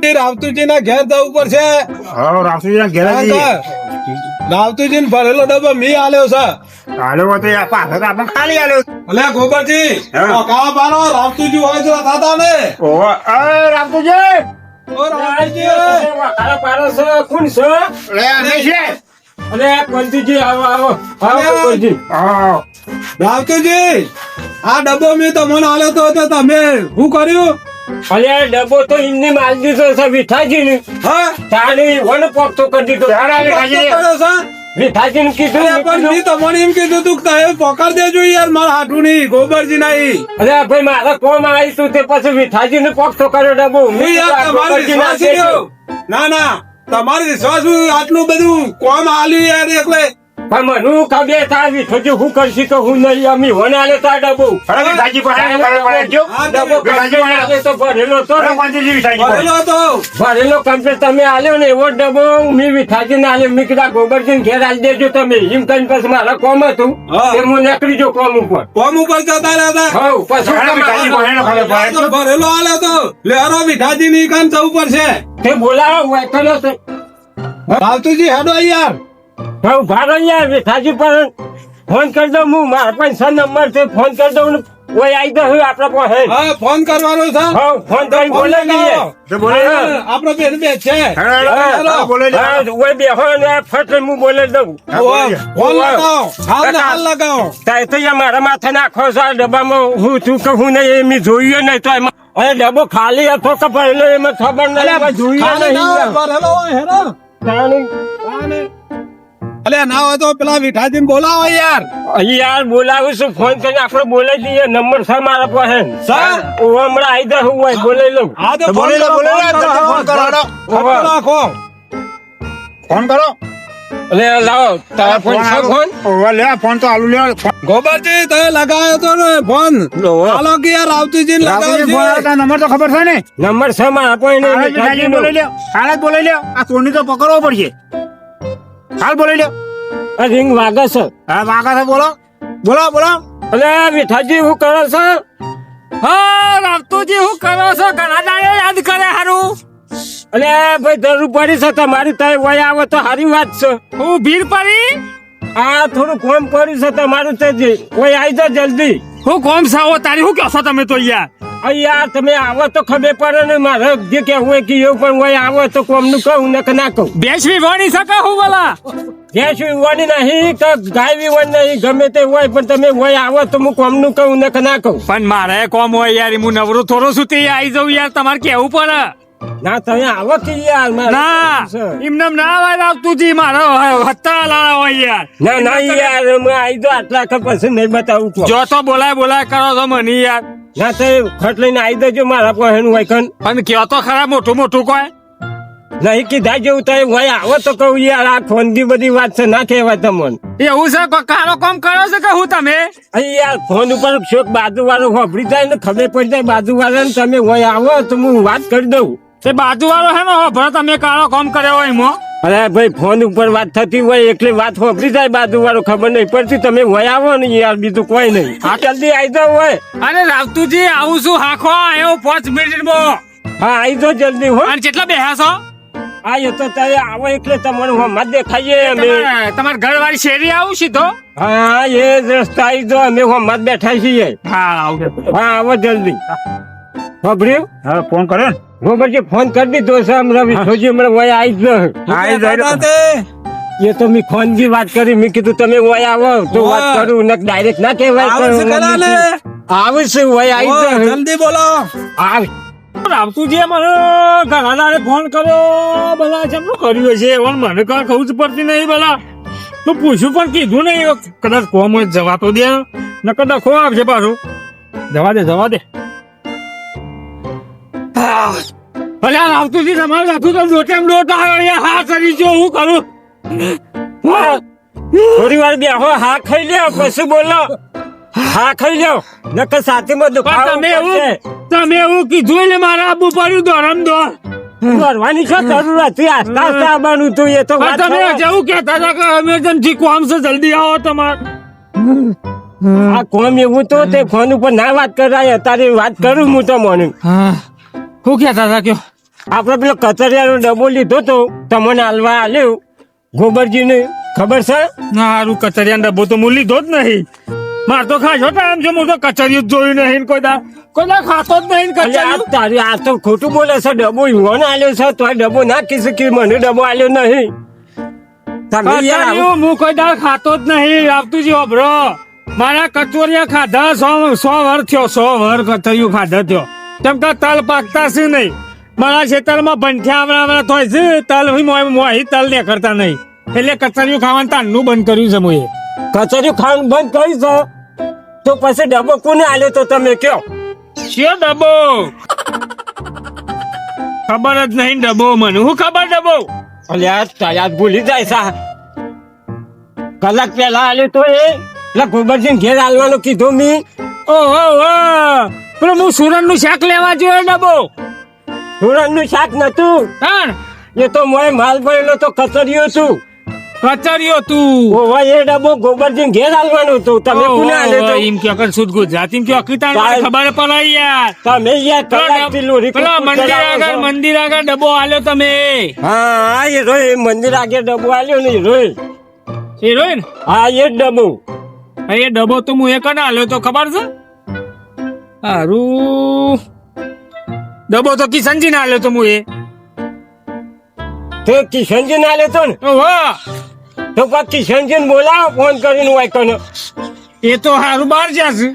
ગોબરજી રાવતુજી ના ઘેર જવું પડશે. રાવતુજી ના ઘેર રાવતુજી ને ભરેલો ડબ્બો મી આલ્યો છે હાલો તો યાર પાછળ તો આપણે ખાલી આલ્યો. અલે ગોબરજી કાવા બારો રાવતુજી હોય તો થતા ને. ઓહો અ ઓ રાવતુજી વાકારા પાડો છો કોણ છો? લે અમે છે અને પંતીજી આવો આવો. આવો અરે. પંતીજી રાવતુજી આ ડબ્બો મેં તમને આલ્યો તો તો તમે શું કર્યું? અરે ડબ્બો તો એમની માલ દીધો છે વિઠાજી ની હા? તાણી વન પોપતો કરી દીધો. ચાલ, હાલે, ખાજી. કર્યો છે? વિઠાજી ને કીધું પણ મેં તમને એમ કીધું તું કે તમે પકડ દેજો યાર મારા હાટુ નહીં ગોબરજી નહીં અરે ભાઈ મારા કોમ આવી તું તે પછી વિઠાજી ને પોપતો કર્યો ડબ્બો ના ના તમારી વિશ્વાસ આટલું બધું કોમ હાલ્યું યાર એટલે પણ મને ખબર થાય? વિઠોજી હું કરશી તો હું નહીં અમી વનાલે તા ડબો ભાજી જો તો ભરેલો તો ભરેલો તો ભરેલો કમ્પ્લેટ તમે આલ્યો ને એવો ડબો મેં વિઠાજી ને આલ્યો મીકડા ગોબરજી ઘેર આલી દેજો તમે. એમ કરીને પછી મારા કોમ હતું. હા. એ હું નીકળી જો કોમ ઉપર. કોમ ઉપર જતા રહ્યા હઉ પછી ભરેલો આલ્યો તો. લેરો વિઠાજી ની કાન જવું પડશે. તે બોલાવો છે નતો. રાવતુજી હેડો યાર હઉ ભારો યાર વિઠાજી પર ફોન કરી દઉં હું મારા પાસે છ નંબર છે ફોન કરી દઉં કોઈ ઓય આવી દઉં આપણા પાસે. હા ફોન કરવાનો છે. હા ફોન કરી બોલે લઈએ. તો બોલે ને. હા, આપણો બેન બે છે. બોલે હા, ઓય બેહો ને ફટ હું બોલે દઉં. હા, બોલે લે. ફોન લગાવો. હાલ ને હાલ લગાવો. તાય તો યા મારા માથે નાખો છો ડબ્બામાં હું તું કે હું નહીં એમ જોઈએ નહીં તો અરે ડબ્બો ખાલી હતો કે ભરેલો એમાં ખબર નહીં એમાં ખબર ખાલી ના હોય, નહીં અલે ના હોય તો પેલા વિઠાજી બોલાવો યાર. યાર બોલાવું છું ફોન કરીને આપણે બોલાવી દઈએ. નંબર છે મારા પાસે. સર? હું હમણાં આવી દઉં હું હોય બોલાવી લઉં. હા તો બોલે લો બોલી લો ફોન કરો, નાખો ફોન કરો. એટલે લાવો તારા ફોન છે ફોન? ઓવા લે ફોન તો આલુ લે ગોબરજી તમે લગાયો તો ને ફોન? હાલો કે યાર રાવતીજી ને ફોન લગાવજો નંબર તો ખબર છે ને? નંબર છે મારા પાસે હાલ જ વિઠાજી લ્યો. હાલ જ બોલે લ્યો. આ સોની તો પકડવો પડશે. હાલ બોલી લ્યો. રિંગ વાગે છે. હા વાગે છે બોલો. બોલો બોલો. અરે મીઠાજી હું કરો છો? હા રામતુજી હું કરો છો? ઘણા દાડે યાદ કરે હારું. અરે ભાઈ જરૂર પડી છે તમારી તય વય આવે તો સારી વાત છે. હું ભીડ પડી? આ થોડું કોમ પડ્યું છે તમારું તે કોઈ આવી જાઓ જલ્દી. હું કોમ સાવો તારી શું કહો છો તમે તો યાર યાર તમે આવો તો ખબર પડે ને મારે જે કહેવું હોય કે એવું પણ હોય આવો તો કોમનું કહું ને કે ના કહું. બેસવી વણી શકે હું બોલા? બેસવી વણી નહીં કે ગાયવી વણ નહીં ગમે તે હોય પણ તમે હોય આવો તો હું કોમનું કહું ને કે ના કહું. પણ મારે કોમ હોય યાર હું નવરો થોડો સુધી આવી જઉં યાર તમારે કેવું પડે. ના તમે આવો કે યાર મારે ના છે. એમને ના આવે આવતું જી મારો હત્તા લાળા હોય યાર. ના ના યાર હું આવી દો આટલા કે પછી નહીં બતાવું જો તો બોલાય બોલાય કરો તો મને યાર. ના તો ખટ લઈને આવી દેજો મારા પાસે હોય કન અને કહેવા તો ખરા મોટું મોટું કોઈ? નહીં કીધા જેવું તો હોય આવો તો કહું યાર આ ફોનની બધી વાત છે ના કહેવાય તમને. એવું છે? કારો કોમ કરો છો કે હું તમે? અહીં યાર ફોન ઉપર શોક બાજુ વાળો હોભળી જાય ને ખબર પડી જાય બાજુ વાળા તમે હોય આવો તો હું વાત કરી દઉં. તે બાજુ વાળો હે ને હોભળો તમે કારો કોમ કર્યો હોય એમાં. અરે ભાઈ ફોન ઉપર વાત થતી હોય એટલે વાત હોભળી જાય બાજુ વાળો ખબર નહીં પડતી. તમે હોય આવો ને યાર બીજું કોઈ નહીં. હા જલ્દી આવી જાવ હોય અરે રાવતુજી આવું છું હાખો આવ્યો પાંચ મિનિટમાં. હા આવી જાવ જલ્દી હો. અને કેટલા બેહ્યા છો? આ એ તો તમે આવો એટલે તમારું હમત દેખાઈએ અમે. તમારા ઘરવાળી શેરી આવું સીધો? હા એ જ રસ્તા આવી જાવ અમે હમત બેઠા છીએ. હા આવું હા આવો જલ્દી. સાંભળ્યું હા ફોન કર્યો ને? ગોબરજી ફોન કરી દીધો છે હમણાં વિઠોજી હમણાં વય આવી જ આવી એ જાય એ તો મેં ફોનની વાત કરી મેં કીધું તમે વય આવો તો વાત. કરું ને ડાયરેક્ટ ના કહેવાય આવે છે વય આવી જલ્દી બોલો. આવે. રામતુજીએ મને ઘણા ફોન કર્યો બધા કેમનું કર્યું છે એવન મને કઈ ખબર જ પડતી નહીં ભલા. તો પૂછ્યું પણ કીધું નહીં કદાચ કોમ હોય જવા તો દે. ન કદાચ ખો આવશે પાછું. જવા દે જવા દે. ભલે આવતું થી તમારે રાખું તો લોટેમ લોટ આવ્યો હા કરી જો હું કરું? થોડી વાર બેહો હા ખાઈ લ્યો પછી બોલો. હા ખાઈ લ્યો. નકર સાથીમાં દુખાવો તમે એવું તમે એવું કીધું એટલે મારા આબુ પડ્યું દોરમ દોર કરવાની છે જરૂર હતી આસ્તા આસ્તા આવવાનું તું એ તો તમે. જેવું કહેતા હતા કે એમરજન્સી કોમ છે જલ્દી આવો તમારે. આ કોમ એવું તો તે ફોન ઉપર ના વાત કરાય અત્યારે વાત કરું હું તો મોર્નિંગ હા. શું કહેતા હતા કયો આપણે પેલો કચરિયાનો ડબ્બો લીધો તો તમને હાલવા આલ્યો. ગોબરજીને ખબર છે? ના હારું કચરિયાનો ડબ્બો તો હું લીધો જ નહીં. માર તો ખાશો ટાઈમ છે હું તો કચરિયું જ જોયું નહીં કોઈ દા કોઈ દા ખાતો જ નહીં કચરિયું. તારી આ તો ખોટું બોલે છે ડબ્બો યુવાન આલ્યો છે તો ડબ્બો ના કીધું કે મને ડબ્બો આલ્યો નહીં. હું કોઈ દા ખાતો જ નહીં આવતું જી ઓભરો મારા કચોરિયા ખાધા સો સો વર થયો સો વર કચરિયું ખાધા થયો. તેમ કે તલ પાકતા છે નહીં? મારા ખેતરમાં ભંઠ્યા આવડા આવડા થાય છે તલ મોહી તલ ને કરતા નહીં. એટલે કચરિયું ખાવાનું તાનનું બંધ કર્યું છે મુએ. કચરિયું ખાવાનું બંધ કરી છે? તો પછી ડબ્બો કોને આલ્યો તો તમે કયો? શિયો ડબ્બો? ખબર જ નહીં ડબ્બો મને. હું ખબર ડબ્બો? અલ્યા તયાદ ભૂલી જાય સા. કલાક પહેલા આલ્યો તો એ. એટલે ગોબરજી ઘેર આલવાનું કીધું મી. ઓહો પેલો હું સુરનનું શાક લેવા જોયો ડબ્બો સુરણનું શાક નતું હા એ તો મોય માલ ભરેલો તો કચરિયો હતું કચરિયો તું. ઓવા એ ડબ્બો ગોબરજી ઘેર આલવાનું હતું. તમે કોને આલે તો? એમ કે અકલ શુદ્ધ ગુજરાતી કે અકિતા ખબર પડાઈ યાર. તમે યાર કલાક લોરી પેલા મંદિર આગળ મંદિર આગળ ડબ્બો આલ્યો તમે. હા એ રોય મંદિર આગળ ડબ્બો આલ્યો ને એ રોય. હિરોઈન હા એ જ ડબ્બો. એ ડબ્બો તો હું એક ના આલ્યો તો ખબર છે? હારું. ડબો તો કિશનજી ના આલ્યો તો હું એ તો કિશનજી ના આલ્યો તો ને? વાહ. તો પછી કિશનજી બોલાવો ફોન કરીને હોય કને એ તો હારું બહાર જશે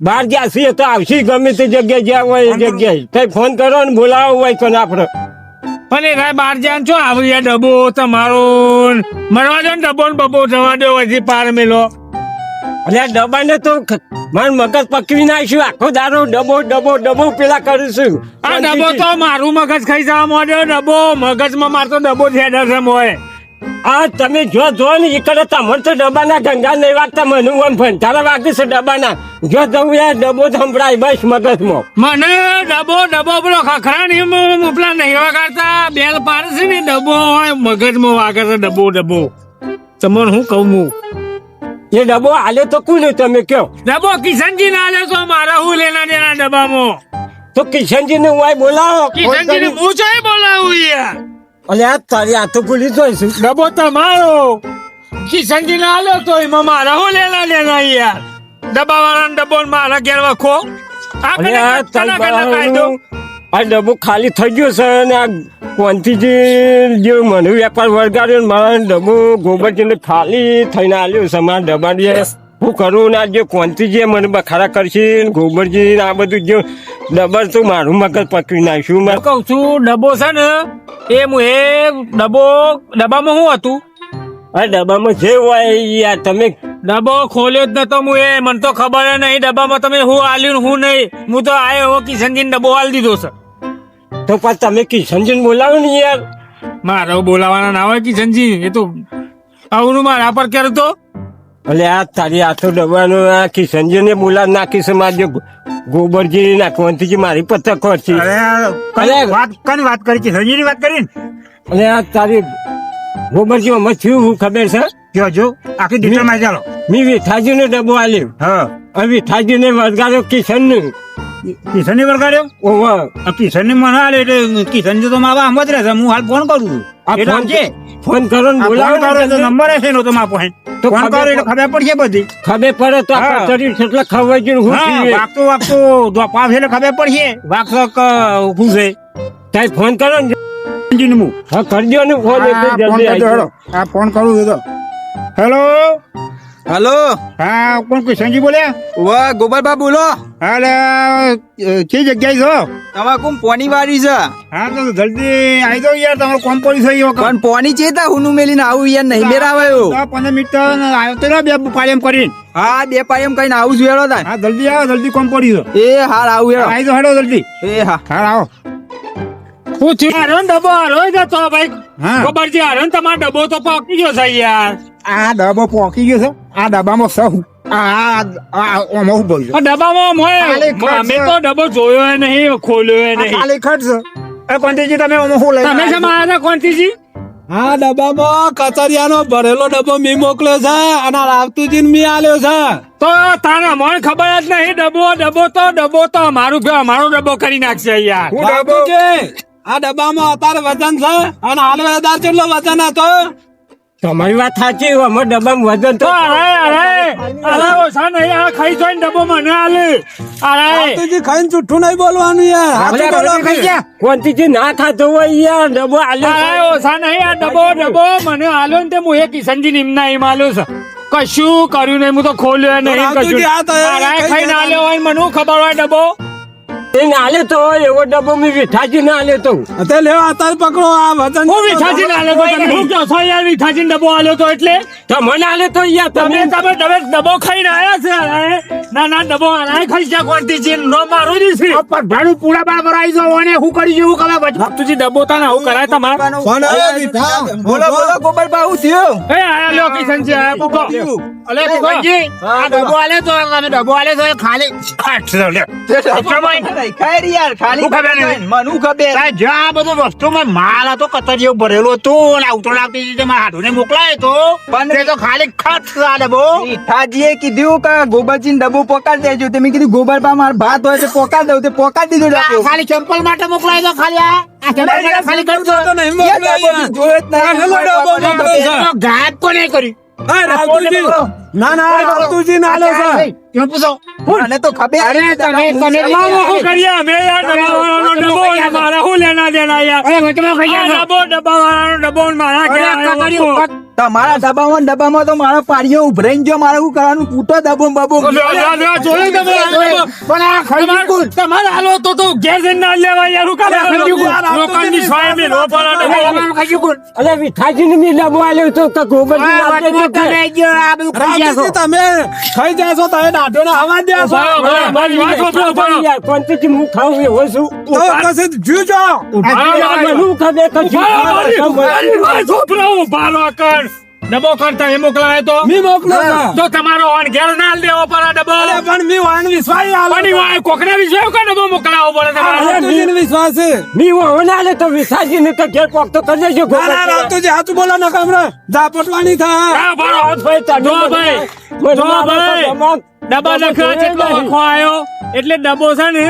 બહાર ગયા છીએ તો આવશે ગમે તે જગ્યાએ જ્યાં હોય એ જગ્યાએ. તઈ ફોન કરો ને બોલાવો હોય કને આપણે પણ એ ભાઈ બહાર જાય છો આવી ડબો તમારો મરવા દો ને ડબો ને બબો જવા દો હજી પાર મેલો. એટલે ડબ્બા ને તો મારું મગજ પકડી નાખ્યું. આખો દારો ડબો ડબો ડબો પેલા કરું છું આ ડબો તો મારું મગજ ખાઈ જવા માંડ્યો. ડબ્બો મગજમાં મારતો ડબો થેડર છે મોય આ તમે જો જો ને એ કરે તમને તો ડબ્બાના ગંગા નહીં વાગતા મને આમ ભંટારા વાગે છે ડબ્બાના. જો જવું યાર ડબ્બો સંભળાય બસ મગજમાં. મને ડબ્બો ડબો પેલો ખખરા ની ઉપલા નહીં વગાડતા. બેલ પાડે છે ને ડબો હોય મગજમાં વાગે છે ડબ્બો ડબો તમને હું કહું હું? એ ડબ્બો હાલે તો કોને તમે કયો? ડબ્બો કિશનજી ના આલે તો મારા હું લેના દેના ડબ્બામાં? તો કિશનજી ને હું બોલાવો. કિશનજી ને હું જોઈ બોલાવું યાર? અલે આ તારી આ તો ભૂલી જોઈશું ડબ્બો તમારો કિશનજી ના લે તો એમાં મારા હું લેના દેના યાર? ડબ્બા વાળા ડબ્બો મારા ઘેર વખો. આ ડબ્બો ખાલી થઈ ગયો છે અને આ કોંતીજી જે મને વેપાર વળગાડ્યો ને મારા ડબ્બો ગોબરજીને ખાલી થઈને આવ્યો છે મારા ડબ્બા હું કરું ના જે કોંતીજી મને બખારા કરશે ગોબરજી આ બધું જે ડબર તો મારું મગજ પકડી નાખ્યું. મેં હું કહું છું ડબ્બો છે ને એ હું એ ડબ્બો ડબ્બામાં શું હતું? આ ડબ્બામાં જે હોય યાર તમે ડબ્બો ખોલ્યો જ નતો હું એ મને તો ખબર જ નહીં ડબ્બામાં તમે હું આલ્યું હું નહીં. હું તો આયો હો કિશનજી ડબ્બો આલી દીધો છે. તો પછી તમે કિશનજી બોલાવો ને યાર. મારો બોલાવાના ના હોય કિશનજી એ તો આવું મારા પર ક્યારે તો. એટલે આ તારી તો ડબ્બાનો આ કિશનજીને બોલા નાખી છે મારે ગોબરજી ના મારી પત્તા ખોરશી અરે વાત કરી વાત કરી છે સંજીની વાત કરી અને આ તારી ગોબરજી અમે થયું હું ખબર છે? જો જો આખી દીકરા માં ચાલો. મેં વિઠાજી નો ડબ્બો આલ્યો. હા. હવે વિઠાજી ને વળગાડ્યો કિશનનું કિશનની વરગાડ્યો ઓહો. કિશનની મને હાલ એટલે કિશન તો મારા આમ જ રહેશે. હું હાલ ફોન કરું છું. ફોન છે ફોન કરો ને બોલાવો જલ્દી. નંબર હશે નો તો મારા પાસે. તો ફોન ખબર કરો એટલે ખબર પડશે બધી. ખબર પડે તો હા. આ છે એટલે ખવાઈ ગયું હું હા. વાગતો વાગતો દોપા છે એટલે ખબર પડશે. વાગતો કે છે. તાઈ ફોન કરો ને. જીનમુ હા કરજો ને ફોન એટલે ફોન જલ્દી હેડો. ફોન કરું છું તો. Hello hello? હા કોણ કિશનજી બોલ્યા? વાહ ગોબરબા બોલો. હાલે કે જગ્યાએ છો? તમારે કોમ પોની વાળી છે. હા તો જલ્દી આવી જાવ યાર તમારો કોમ પોની થઈ ગયો પણ પોની ચેતા હુનું મેલીને આવું યાર નહીં મેળા આવ્યો હા પંદર મિનિટ આવ્યો તો બે પાળી એમ કરીને. હા બે પાડી એમ કરીને આવું છું હેડો તાર. હા જલ્દી આવો જલ્દી કોમ પડી છો એ હાર આવું હેડો આવી જાવ હેડો જલ્દી. એ હા. હા આવો. હું થયું? હારો ડબ્બો હારો જતો ભાઈ? હા. છે હારો ને તમારો ડબ્બો તો પાકી ગયો છે યાર. આ ડબ્બો પોકી ગયો છે? આ ડબ્બામાં સૌ આ આ આ ઓમાં હું બોલું ડબ્બામાં મોય ખાલી તો ડબ્બો જોયો નહીં ખોલ્યો નહીં. ખાલી ખર્ચ. એ કોંતીજી તમે ઓમાં હું લઈ તમે શા મારા કોંતીજી હા ડબ્બામાં કચરિયાનો ભરેલો ડબ્બો મી મોકલ્યો છે અને રાવતુજી મી આલ્યો છે. તો તારા મને ખબર જ નહીં ડબ્બો ડબ્બો તો ડબ્બો તો મારું મારો ડબ્બો કરી નાખશે યાર હું ડબ્બો આ ડબ્બામાં અત્યારે વજન છે અને હાલ કેટલો વજન હતો? તમારી વાત સાચી અમાર ડબ્બામાં વજન તો અરે અરે અરે ઓછા નહીં આ ખાઈ જોઈને ડબ્બો મને આલે. અરે. તુજી ખાઈને જુઠ્ઠું નહીં બોલવાનું યાર. બોલો. કોંતીજી ના ખાતો હોય યાર ડબ્બો આલ્યો અરે. ઓછા નહીં આ ડબ્બો ડબ્બો મને આલ્યો ને તે હું એ કિશનજી નિમના એમ આલ્યો છે. કશું કર્યું નહીં હું તો ખોલ્યો નહીં કશું. અરે ખાઈને આલ્યો હોય મને ખબર હોય ડબ્બો? એને ના લેતો એવો ડબ્બો મેં વિઠાજી ના આલ્યો તો તે લેવા અત્યારે પકડો આ વજન હું વિઠાજી ને આલ્યો તો કહો છો યાર વિઠાજી ડબ્બો આલ્યો તો એટલે તમને આલ્યો તો યાર તમે તમે તમે તમે ડબ્બો ખાઈને આયા છે ના ના ડબ્બો ખાઈ જા નો મારું જ છે ભાડું પૂરા બાર ભરાઈ જાવ અને હું કરી જેવું કલા બચ તુજી ડબ્બો તાને આવું કરાય તમાર ફોન આવ્યો દીધા. બોલો બોલો ગોબર બાબુ થયો એ આયા લ્યો કિશનજી આયા પૂકો અલે ભગવાનજી આ ડબ્બો આલે તો તમે ડબ્બો આલે તો ખાલી લે ખાય યાર ખાલી ખબર નહીં? મનુ ખબર જ્યાં બધું વસ્તુમાં માલ હતો કતરીઓ ભરેલો હતો અને આવતો લાગતી હતી તેમાં હાથુને મોકલાય તો પણ- તે તો ખાલી ખત આ ડબ્બો મીઠાજીએ કીધું કે ગોબરજી ડબ્બો પોકાડ દેજો તમે કીધું ગોબર પા માર ભાત હોય તો પોકાડ દઉં તે પોકાડ દીધું ડબ્બો ખાલી ચંપલ માટે મોકલાય તો ખાલી આ ખાલી કરું તો નહીં. જોયો જ નહીં. ગાયબ કોને કરી એ રાવતુજી. ના ના રાવતુજી ના લો છે ત્યાં પૂછો. મને તો ખબર અરે તમે તમે લાવો શું કરીએ અમે યાર ડબ્બાવાળાનો ડબ્બો અને મારા શું લેના દેના યાર. અરે વચમાં ખાઈ ડબ્બો ડબ્બાવાળાનો ડબ્બો મારા કાકાની વસ્તુ? તમારા ડબ્બામાં ડબ્બામાં તો મારા પાડીઓ ઉભરાઈ ગયો મારે શું કરવાનું પૂટો ડબ્બો બબો પણ આ ખાઈ તમારે હાલો તો તો ઘેર જઈને ના લેવા યાર હું કાલે અરે, ખંજુ સ્વાય મેં લો પર આ ડબ્બો. ખાઈ ગયું અરે વિઠાજી ને મેં ડબ્બો આલ્યો તો તો ના આપ્યો તો કે. રાવતુજી તમે ખાઈ જાશો તમે દાઢો ને હવા દે મારી વાત ઊભા રહો. યાર કોંતીજી હું ખાઉં એવો છું. તો કસે જુજો હું રહો, તો રહો, મારી- વાત. ઊભા રહો, કર. ડબ્બો કરતા એ મોકલાય તો? મી મોકલો તો તમારો ઓન ઘેર ના લેવો પર ડબો ડબ્બો. અરે પણ મી વાન વિશ્વાસ આલો. પણ વાય કોકના વિશે કો ડબ્બો મોકલાવો પડે તમારે? રાવતુજીને વિશ્વાસ. છે મી ના લે તો વિશ્વાસ ને તો ઘેર કોક તો કરી દેજો ના ના રાવતુજી હાચું બોલો ના કમરા. જા પટવાની થા. હા, બરો હાથ ભાઈ તા જો ભાઈ, જો ભાઈ. ડબા લખ્યો જેટલો વખો આવ્યો એટલે ડબ્બો છે ને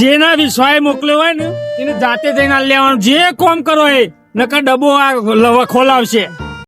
જેના વિશ્વાએ મોકલ્યો હોય ને એને જાતે જઈને લેવાનું. જે કોમ કરો એ નકર ડબ્બો આ ખોલાવશે.